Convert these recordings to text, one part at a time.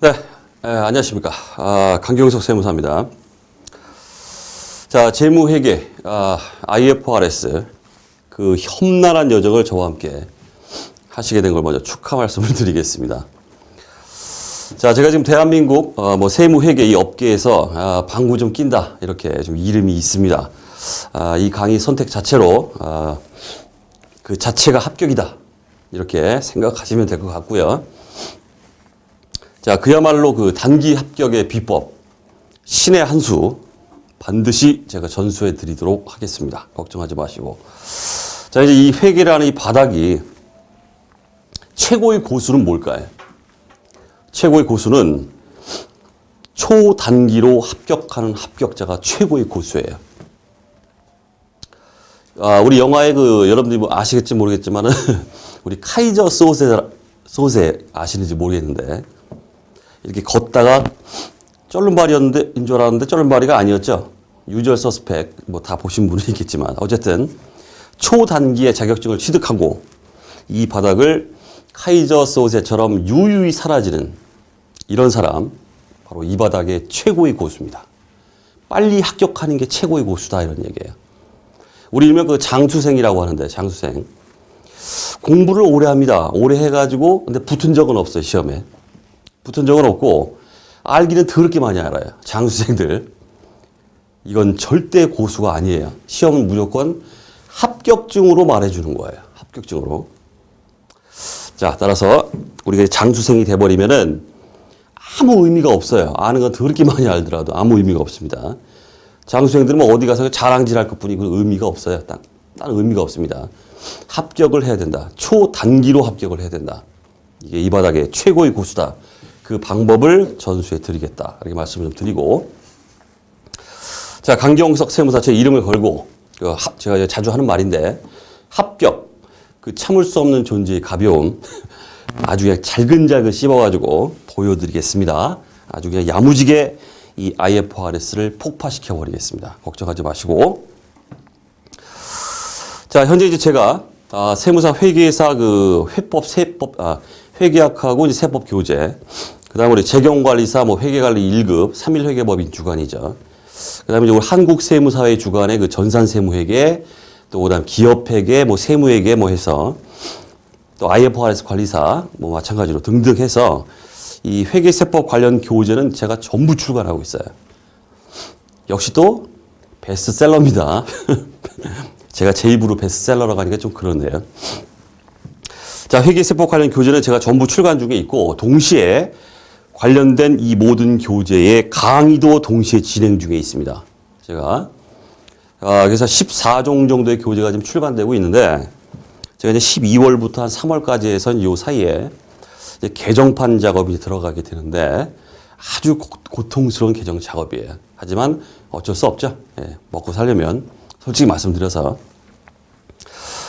네, 에, 안녕하십니까. 아, 강경석 세무사입니다. 자, 재무회계, 아, IFRS, 그 험난한 여정을 저와 함께 하시게 된 걸 먼저 축하 말씀을 드리겠습니다. 자, 제가 지금 대한민국 어, 뭐 세무회계 이 업계에서 아, 방구 좀 낀다 이렇게 좀 이름이 있습니다. 아, 이 강의 선택 자체로 아, 그 자체가 합격이다 이렇게 생각하시면 될 것 같고요. 자, 그야말로 그 단기 합격의 비법, 신의 한 수 반드시 제가 전수해 드리도록 하겠습니다. 걱정하지 마시고. 자, 이제 이 회계라는 이 바닥이 최고의 고수는 뭘까요? 최고의 고수는 초단기로 합격하는 합격자가 최고의 고수예요. 아, 우리 영화의 그, 여러분들이 뭐 아시겠지 모르겠지만은, 우리 카이저 소세, 소세 아시는지 모르겠는데, 이렇게 걷다가 쩔른발이었는데, 인 줄 알았는데 쩔른발이가 아니었죠. 유절 서스펙, 뭐 다 보신 분은 있겠지만, 어쨌든, 초단기의 자격증을 취득하고, 이 바닥을 카이저 소세처럼 유유히 사라지는 이런 사람, 바로 이 바닥의 최고의 고수입니다. 빨리 합격하는 게 최고의 고수다, 이런 얘기예요. 우리 일명 그 장수생이라고 하는데, 장수생. 공부를 오래 합니다. 오래 해가지고, 근데 붙은 적은 없어요, 시험에. 붙은 적은 없고, 알기는 더럽게 많이 알아요. 장수생들. 이건 절대 고수가 아니에요. 시험은 무조건 합격증으로 말해주는 거예요. 합격증으로. 자, 따라서 우리가 장수생이 돼버리면은 아무 의미가 없어요. 아는 건 더럽게 많이 알더라도 아무 의미가 없습니다. 장수생들은 뭐 어디 가서 자랑질할 것 뿐이고 의미가 없어요. 딴, 딴 의미가 없습니다. 합격을 해야 된다. 초단기로 합격을 해야 된다. 이게 이 바닥의 최고의 고수다. 그 방법을 전수해 드리겠다. 이렇게 말씀을 좀 드리고. 자, 강경석 세무사 제 이름을 걸고, 그 하- 제가 자주 하는 말인데, 합격. 그 참을 수 없는 존재의 가벼움. 아주 그냥 잘근잘근 씹어가지고 보여드리겠습니다. 아주 그냥 야무지게 이 IFRS를 폭파시켜 버리겠습니다. 걱정하지 마시고. 자, 현재 이제 제가 아, 세무사 회계사 그 회법 세법 아, 회계학하고 이제 세법 교재. 그 다음에 우리 재경관리사 뭐 회계관리 1급 3일 회계법인 주관이죠. 그 다음에 이제 우리 한국 세무사회 주관의 그 전산 세무회계 또 그다음 기업회계 뭐 세무회계 뭐 해서 또 IFRS 관리사 뭐 마찬가지로 등등 해서 이 회계세법 관련 교재는 제가 전부 출간하고 있어요. 역시 또 베스트셀러입니다. 제가 제 입으로 베스트셀러라고 하니까 좀 그러네요. 자, 회계세법 관련 교재는 제가 전부 출간 중에 있고 동시에 관련된 이 모든 교재의 강의도 동시에 진행 중에 있습니다. 제가 아, 그래서 14종 정도의 교재가 지금 출간되고 있는데 제가 이제 12월부터 한 3월까지 해서 이 사이에 개정판 작업이 들어가게 되는데 아주 고, 고통스러운 개정 작업이에요. 하지만 어쩔 수 없죠. 예, 먹고 살려면 솔직히 말씀드려서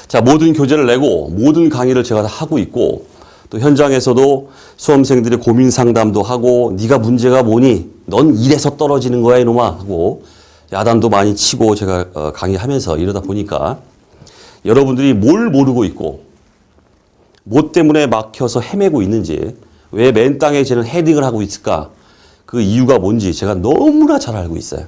자 모든 교재를 내고 모든 강의를 제가 다 하고 있고 또 현장에서도 수험생들의 고민 상담도 하고 네가 문제가 뭐니? 넌 이래서 떨어지는 거야 이놈아 하고 야단도 많이 치고 제가 어, 강의하면서 이러다 보니까 여러분들이 뭘 모르고 있고 뭐 때문에 막혀서 헤매고 있는지 왜 맨 땅에 쟤는 헤딩을 하고 있을까 그 이유가 뭔지 제가 너무나 잘 알고 있어요.